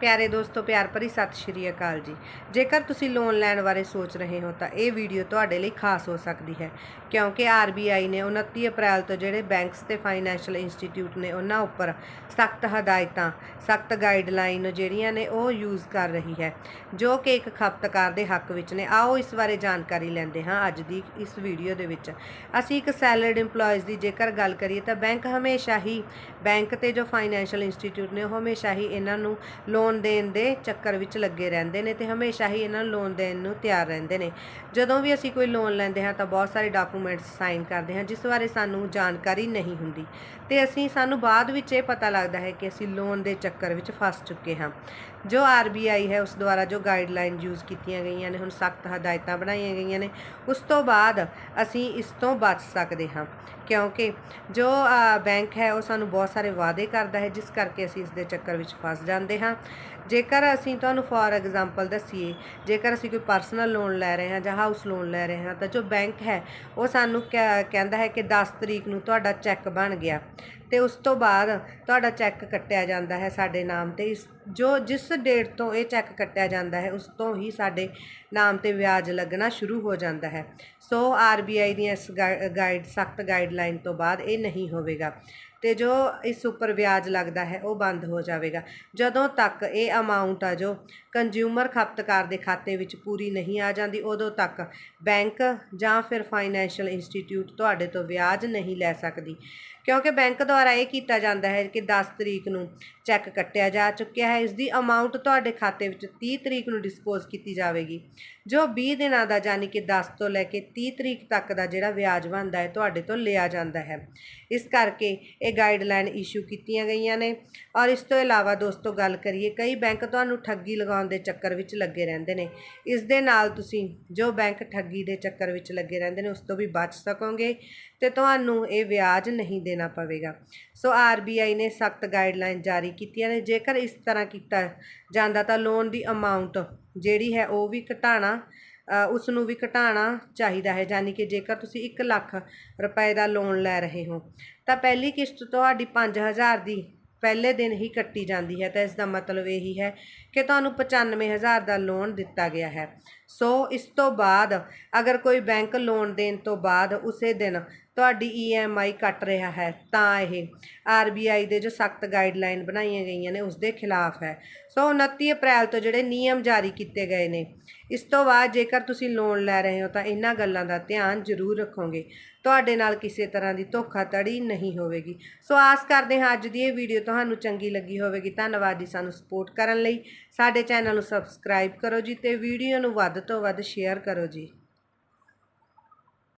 ਪਿਆਰੇ ਦੋਸਤੋ, ਪਿਆਰ ਭਰੀ ਸਤਿ ਸ਼੍ਰੀ ਅਕਾਲ ਜੀ। ਜੇਕਰ ਤੁਸੀਂ ਲੋਨ ਲੈਣ ਬਾਰੇ ਸੋਚ ਰਹੇ ਹੋ, ਤਾਂ ਇਹ ਵੀਡੀਓ ਤੁਹਾਡੇ ਲਈ ਖਾਸ ਹੋ ਸਕਦੀ ਹੈ, ਕਿਉਂਕਿ ਆਰਬੀਆਈ ਨੇ 29 ਅਪ੍ਰੈਲ ਤੋਂ ਜਿਹੜੇ ਬੈਂਕਸ ਤੇ ਫਾਈਨੈਂਸ਼ੀਅਲ ਇੰਸਟੀਟਿਊਟ ਨੇ, ਉਹਨਾਂ ਉੱਪਰ ਸਖਤ ਹਦਾਇਤਾਂ, ਸਖਤ ਗਾਈਡਲਾਈਨ ਜਿਹੜੀਆਂ ਨੇ, ਉਹ ਯੂਜ਼ ਕਰ ਰਹੀ ਹੈ, ਜੋ ਕਿ ਇੱਕ ਖਪਤਕਾਰ ਦੇ ਹੱਕ ਵਿੱਚ ਨੇ। ਆਓ ਇਸ ਬਾਰੇ ਜਾਣਕਾਰੀ ਲੈਂਦੇ ਹਾਂ ਅੱਜ ਦੀ ਇਸ ਵੀਡੀਓ ਦੇ ਵਿੱਚ। ਅਸੀਂ ਇੱਕ ਸੈਲਰਡ EMPLOYEES ਦੀ ਜੇਕਰ ਗੱਲ ਕਰੀਏ, ਤਾਂ ਬੈਂਕ ਹਮੇਸ਼ਾ ਹੀ ਬੈਂਕ ਤੇ ਜੋ ਫਾਈਨੈਂਸ਼ੀਅਲ ਇੰਸਟੀਟਿਊਟ ਨੇ, ਉਹ ਹਮੇਸ਼ਾ ਹੀ ਇਹਨਾਂ ਨੂੰ ਲੋਨ ਲੋਨ ਦੇਣ ਦੇ ਚੱਕਰ ਵਿੱਚ ਲੱਗੇ ਰਹਿੰਦੇ ਨੇ ਤੇ ਹਮੇਸ਼ਾ ਹੀ ਇਹਨਾਂ ਲੋਨ ਦੇਣ ਨੂੰ ਤਿਆਰ ਰਹਿੰਦੇ ਨੇ। ਜਦੋਂ ਵੀ ਅਸੀਂ ਕੋਈ ਲੋਨ ਲੈਂਦੇ ਹਾਂ ਤਾਂ ਬਹੁਤ ਸਾਰੇ ਡਾਕੂਮੈਂਟਸ ਸਾਈਨ ਕਰਦੇ ਹਾਂ, ਜਿਸ ਬਾਰੇ ਸਾਨੂੰ ਜਾਣਕਾਰੀ ਨਹੀਂ ਹੁੰਦੀ। ਤੇ ਅਸੀਂ, ਸਾਨੂੰ ਬਾਅਦ ਵਿੱਚ ਇਹ ਪਤਾ ਲੱਗਦਾ ਹੈ ਕਿ ਅਸੀਂ ਲੋਨ ਦੇ ਚੱਕਰ ਵਿੱਚ ਫਸ ਚੁੱਕੇ ਹਾਂ। ਜੋ ਆਰਬੀਆਈ ਹੈ, ਉਸ ਦੁਆਰਾ ਜੋ ਗਾਈਡਲਾਈਨ ਯੂਜ਼ ਕੀਤੀਆਂ ਗਈਆਂ ਨੇ, ਹੁਣ ਸਖਤ ਹਦਾਇਤਾਂ ਬਣਾਈਆਂ ਗਈਆਂ ਨੇ, ਉਸ ਤੋਂ ਬਾਅਦ ਅਸੀਂ ਇਸ ਤੋਂ ਬਚ ਸਕਦੇ ਹਾਂ। ਕਿਉਂਕਿ ਜੋ ਬੈਂਕ ਹੈ, ਉਹ ਸਾਨੂੰ ਬਹੁਤ ਸਾਰੇ ਵਾਅਦੇ ਕਰਦਾ ਹੈ, ਜਿਸ ਕਰਕੇ ਅਸੀਂ ਇਸ ਦੇ ਚੱਕਰ ਵਿੱਚ ਫਸ ਜਾਂਦੇ ਹਾਂ। ਜੇਕਰ ਅਸੀਂ ਤੁਹਾਨੂੰ ਫੋਰ ਐਗਜ਼ਾਮਪਲ ਦੱਸੀਏ, ਜੇਕਰ ਅਸੀਂ ਕੋਈ ਪਰਸਨਲ ਲੋਨ ਲੈ ਰਹੇ ਹਾਂ ਜਾਂ ਹਾਊਸ ਲੋਨ ਲੈ ਰਹੇ ਹਾਂ, ਤਾਂ ਜੋ ਬੈਂਕ ਹੈ, ਉਹ ਸਾਨੂੰ ਕਹਿ- ਕਹਿੰਦਾ ਹੈ ਕਿ 10 ਤਰੀਕ ਨੂੰ ਤੁਹਾਡਾ ਚੈੱਕ ਬਣ ਗਿਆ। ਅਤੇ ਉਸ ਤੋਂ ਬਾਅਦ ਤੁਹਾਡਾ ਚੈੱਕ ਕੱਟਿਆ ਜਾਂਦਾ ਹੈ ਸਾਡੇ ਨਾਮ ਤੇ। ਇਸ ਜੋ ਜਿਸ ਡੇਟ ਤੋਂ ਇਹ ਚੈੱਕ ਕੱਟਿਆ ਜਾਂਦਾ ਹੈ, ਉਸ ਤੋਂ ਹੀ ਸਾਡੇ ਨਾਮ ਤੇ ਵਿਆਜ ਲੱਗਣਾ ਸ਼ੁਰੂ ਹੋ ਜਾਂਦਾ ਹੈ। ਸੋ ਆਰ ਬੀ ਆਈ ਦੀਆਂ ਇਸ ਗਾਈਡ ਸਖਤ ਗਾਈਡਲਾਈਨ ਤੋਂ ਬਾਅਦ ਇਹ ਨਹੀਂ ਹੋਵੇਗਾ। ਅਤੇ ਜੋ ਇਸ ਉੱਪਰ ਵਿਆਜ ਲੱਗਦਾ ਹੈ, ਉਹ ਬੰਦ ਹੋ ਜਾਵੇਗਾ। ਜਦੋਂ ਤੱਕ ਇਹ ਅਮਾਉਂਟ ਆ ਜੋ ਕੰਜ਼ਿਊਮਰ ਖਪਤਕਾਰ ਦੇ ਖਾਤੇ ਵਿੱਚ ਪੂਰੀ ਨਹੀਂ ਆ ਜਾਂਦੀ, ਉਦੋਂ ਤੱਕ ਬੈਂਕ ਜਾਂ ਫਿਰ ਫਾਈਨੈਂਸ਼ੀਅਲ ਇੰਸਟੀਟਿਊਟ ਤੁਹਾਡੇ ਤੋਂ ਵਿਆਜ ਨਹੀਂ ਲੈ ਸਕਦੀ। ਕਿਉਂਕਿ ਬੈਂਕ ਦੁਆਰਾ ਇਹ ਕੀਤਾ ਜਾਂਦਾ ਹੈ ਕਿ 10 ਤਰੀਕ ਨੂੰ ਚੈੱਕ ਕੱਟਿਆ ਜਾ ਚੁੱਕਿਆ ਹੈ। ਇਸ ਦੀ ਅਮਾਉਂਟ ਤੁਹਾਡੇ ਖਾਤੇ ਵਿੱਚ 30 ਤਰੀਕ ਨੂੰ ਡਿਸਪੋਜ਼ ਕੀਤੀ ਜਾਵੇਗੀ। ਜੋ 20 ਦਿਨਾਂ ਦਾ ਯਾਨੀ ਕਿ 10 ਤੋਂ ਲੈ ਕੇ 30 ਤਰੀਕ ਤੱਕ ਦਾ ਜਿਹੜਾ ਵਿਆਜ ਬਣਦਾ ਹੈ, ਤੁਹਾਡੇ ਤੋਂ ਲਿਆ ਜਾਂਦਾ ਹੈ। ਇਸ ਕਰਕੇ ਇਹ ਗਾਈਡਲਾਈਨ ਇਸ਼ੂ ਕੀਤੀਆਂ ਗਈਆਂ ਨੇ। ਔਰ ਇਸ ਤੋਂ ਇਲਾਵਾ ਦੋਸਤੋ ਗੱਲ ਕਰੀਏ, ਕਈ ਬੈਂਕ ਤੁਹਾਨੂੰ ਠੱਗੀ ਲਗਾਉਣ ਦੇ ਚੱਕਰ ਵਿੱਚ ਲੱਗੇ ਰਹਿੰਦੇ ਨੇ। ਇਸ ਦੇ ਨਾਲ ਤੁਸੀਂ ਜੋ ਬੈਂਕ ਠੱਗੀ ਦੇ ਚੱਕਰ ਵਿੱਚ ਲੱਗੇ ਰਹਿੰਦੇ ਨੇ, ਉਸ ਤੋਂ ਵੀ ਬਚ ਸਕੋਗੇ। ਤੇ ਤੁਹਾਨੂੰ ਇਹ ਵਿਆਜ ਨਹੀਂ ਦੇਣਾ ਪਵੇਗਾ। ਸੋ ਆਰਬੀਆਈ ਨੇ ਸਖਤ ਗਾਈਡਲਾਈਨ ਜਾਰੀ ਕੀਤੀਆਂ ਨੇ। ਜੇਕਰ ਇਸ ਤਰ੍ਹਾਂ ਕੀਤਾ ਜਾਂਦਾ ਤਾਂ ਲੋਨ ਦੀ ਅਮਾਉਂਟ ਜਿਹੜੀ ਹੈ ਉਹ ਵੀ ਘਟਾਣਾ ਉਸ ਨੂੰ ਵੀ ਘਟਾਉਣਾ ਚਾਹੀਦਾ ਹੈ। ਯਾਨੀ ਕਿ ਜੇਕਰ ਤੁਸੀਂ 1 ਲੱਖ ਰੁਪਏ ਦਾ ਲੋਨ ਲੈ ਰਹੇ ਹੋ, ਤਾਂ ਪਹਿਲੀ ਕਿਸ਼ਤ ਤੁਹਾਡੀ 5000 ਦੀ ਪਹਿਲੇ ਦਿਨ ਹੀ ਕੱਟੀ ਜਾਂਦੀ ਹੈ। ਤਾਂ ਇਸ ਦਾ ਮਤਲਬ ਇਹੀ ਹੈ ਕਿ ਤੁਹਾਨੂੰ 95000 ਦਾ ਲੋਨ ਦਿੱਤਾ ਗਿਆ ਹੈ। ਸੋ ਇਸ ਤੋਂ ਬਾਅਦ ਅਗਰ ਕੋਈ ਬੈਂਕ ਲੋਨ ਦੇਣ ਤੋਂ ਬਾਅਦ ਉਸੇ ਦਿਨ ਤੁਹਾਡੀ EMI ਕੱਟ ਰਿਹਾ ਹੈ, ਤਾਂ ਇਹ RBI ਦੇ ਜੋ ਸਖਤ ਗਾਈਡਲਾਈਨ ਬਣਾਈਆਂ ਗਈਆਂ ਨੇ ਉਸ ਦੇ ਖਿਲਾਫ ਹੈ। ਸੋ 29 ਅਪ੍ਰੈਲ ਤੋਂ ਜਿਹੜੇ ਨਿਯਮ ਜਾਰੀ ਕੀਤੇ ਗਏ ਨੇ, ਇਸ ਤੋਂ ਬਾਅਦ ਜੇਕਰ ਤੁਸੀਂ ਲੋਨ ਲੈ ਰਹੇ ਹੋ ਤਾਂ ਇਹਨਾਂ ਗੱਲਾਂ ਦਾ ਧਿਆਨ ਜ਼ਰੂਰ ਰੱਖੋਗੇ। ਤੁਹਾਡੇ ਨਾਲ ਕਿਸੇ ਤਰ੍ਹਾਂ ਦੀ ਧੋਖਾਧੜੀ ਨਹੀਂ ਹੋਵੇਗੀ। ਸੋ ਆਸ ਕਰਦੇ ਹਾਂ ਅੱਜ ਦੀ ਇਹ ਵੀਡੀਓ ਤੁਹਾਨੂੰ ਚੰਗੀ ਲੱਗੀ ਹੋਵੇਗੀ। ਧੰਨਵਾਦ ਜੀ ਸਾਨੂੰ ਸਪੋਰਟ ਕਰਨ ਲਈ। ਸਾਡੇ ਚੈਨਲ ਨੂੰ ਸਬਸਕ੍ਰਾਈਬ ਕਰੋ ਜੀ ਤੇ ਵੀਡੀਓ ਨੂੰ ਵੱਧ ਵੱਧ ਤੋਂ ਵੱਧ ਸ਼ੇਅਰ ਕਰੋ ਜੀ।